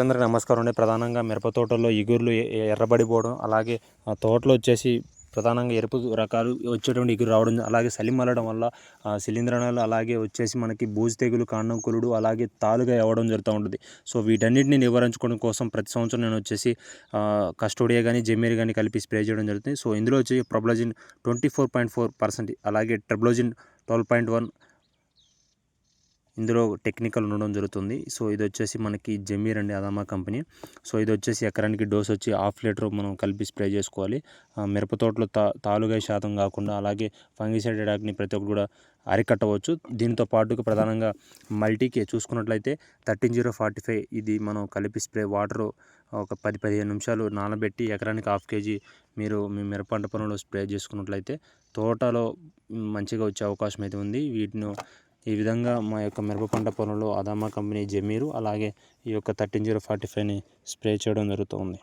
అందరికీ నమస్కారం అండి. ప్రధానంగా మిరప తోటల్లో ఇగుర్లు ఎర్రబడిపోవడం అలాగే తోటలో వచ్చేసి ప్రధానంగా ఎరుపు రకాలు వచ్చేటువంటి ఇగురు రావడం అలాగే సలిం అల్లడం వల్ల శిలీంద్రాలు అలాగే వచ్చేసి మనకి బూజు తెగులు కాండం కులుడు అలాగే తాలుగా అవ్వడం జరుగుతూ ఉంటుంది. సో వీటన్నిటిని నివారించుకోవడం కోసం ప్రతి సంవత్సరం నేను వచ్చేసి కస్టోడియా కానీ జెమీర్ కానీ కలిపి స్ప్రే చేయడం జరుగుతుంది. సో ఇందులో వచ్చి ప్రొబ్లజిన్ twenty four point four percent అలాగే ట్రిబ్లోజిన్ ట్వెల్వ్ పాయింట్ వన్ ఇందులో టెక్నికల్ ఉండడం జరుగుతుంది. సో ఇది వచ్చేసి మనకి జమీర్ అండి అదామా కంపెనీ. సో ఇది వచ్చేసి ఎకరానికి డోస్ వచ్చి హాఫ్ లీటర్ మనం కలిపి స్ప్రే చేసుకోవాలి. ఆ, మిరప తోటలో తా తాలుగా శాతం కాకుండా అలాగే ఫంగిసైడ్ అటాక్ని ప్రతి ఒక్కరు కూడా అరికట్టవచ్చు. దీంతో పాటుగా ప్రధానంగా మల్టీకి చూసుకున్నట్లయితే థర్టీన్ జీరో ఫార్టీ ఫైవ్ ఇది మనం కలిపి స్ప్రే వాటర్ ఒక పది పదిహేను నిమిషాలు నానబెట్టి ఎకరానికి హాఫ్ కేజీ మీరు మీ మిరప పంట పొలంలో స్ప్రే చేసుకున్నట్లయితే తోటలో మంచిగా వచ్చే అవకాశం అయితే ఉంది. వీటిని ఈ విధంగా మా యొక్క మిరప పంట పొలంలో అదామా కంపెనీ జమీరు అలాగే ఈ యొక్క థర్టీన్ జీరో ఫార్టీ ఫైవ్ని స్ప్రే చేయడం జరుగుతుంది.